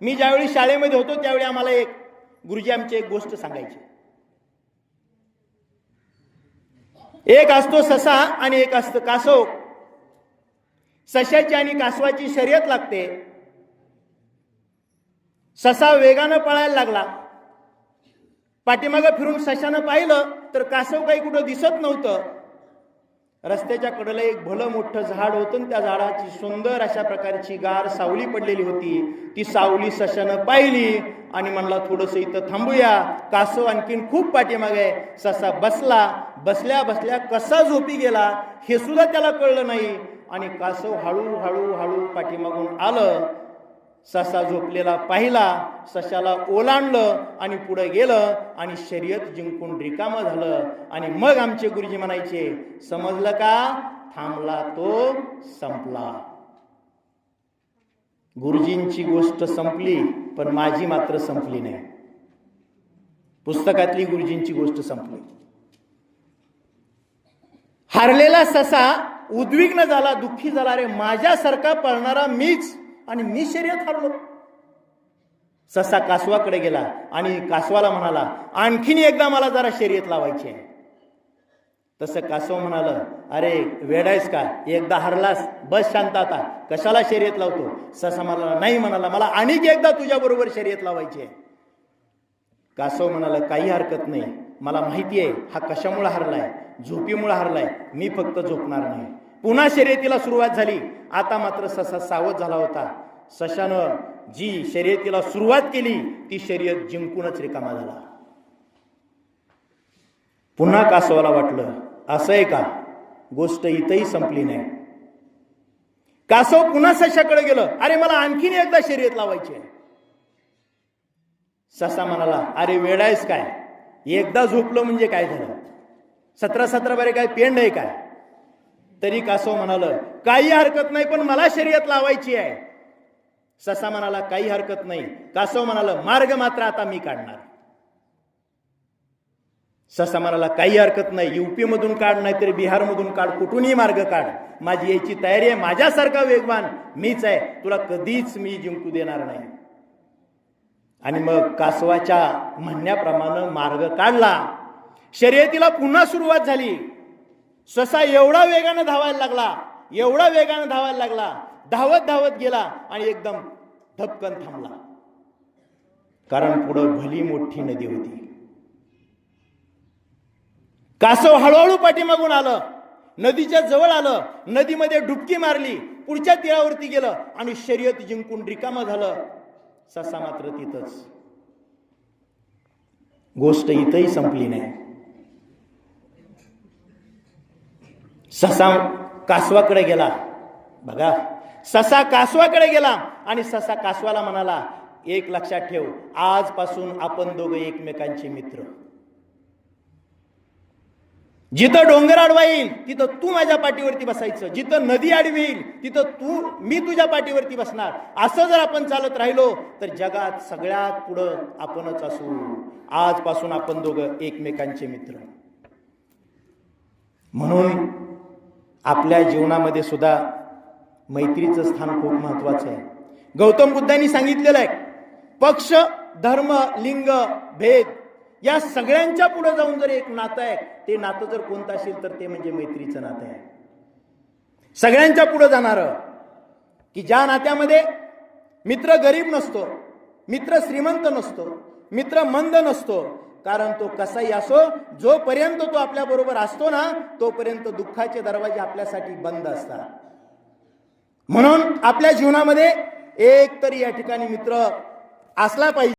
मी ज्यावेळी शाळेमध्ये होतो त्यावेळी आम्हाला एक गुरुजी आमची एक गोष्ट सांगायची. एक असतो ससा आणि एक असतं कासव. सशाची आणि कासवाची शर्यत लागते. ससा वेगानं पळायला लागला. पाठीमागं फिरून सशानं पाहिलं तर कासव काही कुठं दिसत नव्हतं. रस्त्याच्या कडेला एक भलं मोठं झाड होतं त्या झाडाची सुंदर अशा प्रकारची गार सावली पडलेली होती. ती सावली सशानं पाहिली आणि म्हणला थोडंसं इथं थांबूया. कासव आणखीन खूप पाठीमागे ससा बसला. बसल्या बसल्या कसा झोपी गेला हे सुद्धा त्याला कळलं नाही. आणि कासव हळूहळू हळू पाठीमागून आलं. ससा झोपलेला पाहिला सशाला ओलांडलं आणि पुढे गेलं आणि शर्यत जिंकून रिकामं झालं. आणि मग आमचे गुरुजी म्हणायचे समजलं का? थांबला तो संपला. गुरुजींची गोष्ट संपली पण माझी मात्र संपली नाही. पुस्तकातली गुरुजींची गोष्ट संपली. हारलेला ससा उद्विग्न झाला दुःखी झाला रे माझ्यासारखा पळणारा मीच आणि मी शर्यत हरलो. ससा कासवाकडे गेला आणि कासवाला म्हणाला आणखीन एकदा मला जरा शर्यत लावायची आहे. तसं कासव म्हणालं अरे वेडायस का? एकदा हरलास? बस शांत आता. कशाला शर्यत लावतो? ससा म्हणाला नाही म्हणाला मला आणखी एकदा तुझ्या बरोबर शर्यत लावायची आहे. कासव म्हणाला काही हरकत नाही. मला माहिती आहे हा कशामुळे हरलाय? झोपीमुळे हरलाय? मी फक्त झोपणार नाही. पुन्हा शर्यतीला सुरुवात झाली. आता मात्र ससा सावध झाला होता. सशानं जी शर्यतीला सुरुवात केली ती शर्यत जिंकूनच रिकामा झाला. पुन्हा कासवाला वाटलं असं आहे का? गोष्ट इथंही संपली नाही. कासव पुन्हा सशाकडे गेलं. अरे मला आणखीन एकदा शर्यत लावायची आहे. ससा म्हणाला अरे वेळायस काय? एकदा झोपलं म्हणजे काय झालं? सतरा सतरा बारे काय पेंड आहे काय? तरी कासव म्हणालं काही हरकत नाही पण मला शर्यत लावायची आहे. ससा म्हणाला काही हरकत नाही. कासव म्हणाल मार्ग मात्र आता मी काढणार. ससा म्हणाला काही हरकत नाही युपी मधून काढ नाही तर बिहारमधून काढ कुठूनही मार्ग काढ. माझी यायची तयारी आहे माझ्यासारखा वेगवान मीच आहे तुला कधीच मी जिंकू देणार नाही. आणि मग कासवाच्या म्हणण्याप्रमाणे मार्ग काढला. शर्यतीला पुन्हा सुरुवात झाली. ससा एवढा वेगानं धावायला लागला एवढा वेगानं धावायला लागला धावत धावत गेला आणि एकदम धपकन थांबला. कारण पुढं भली मोठी नदी होती. कासव हळूहळू पाठीमागून आलं. नदीच्या जवळ आलं. नदीमध्ये डुबकी मारली. पुढच्या तीरावरती गेलं आणि शर्यत जिंकून रिकामं झालं. ससा मात्र तिथंच. गोष्ट इथंही संपली नाही. ससा कासवाकडे गेला. बघा ससा कासवाकडे गेला आणि ससा कासवाला म्हणाला एक लक्षात ठेव आजपासून आपण दोघं एकमेकांचे मित्र. जिथं डोंगर आडवा येईल तिथं तू माझ्या पाठीवरती बसायचं. जिथं नदी आडवी येईल तिथं तू मी तुझ्या पाठीवरती बसणार. असं जर आपण चालत राहिलो तर जगात सगळ्यात पुढं आपणच असू. आजपासून आपण दोघं एकमेकांचे मित्र. म्हणून आपल्या जीवनामध्ये सुद्धा मैत्रीचं स्थान खूप महत्वाचं आहे. गौतम बुद्धांनी सांगितलेलं आहे पक्ष धर्म लिंग भेद या सगळ्यांच्या पुढे जाऊन जर एक नातं आहे ते नातं जर कोणतं असेल तर ते म्हणजे मैत्रीचं नातं आहे. सगळ्यांच्या पुढे जाणार की ज्या नात्यामध्ये मित्र गरीब नसतो मित्र श्रीमंत नसतो मित्र मंद नसतो कारण तो कसाही असो जोपर्यंत तो आपल्या बरोबर असतो ना तोपर्यंत दुःखाचे दरवाजे आपल्यासाठी बंद असतात. म्हणून आपल्या जीवनामध्ये एक तरी या ठिकाणी मित्र असला पाहिजे.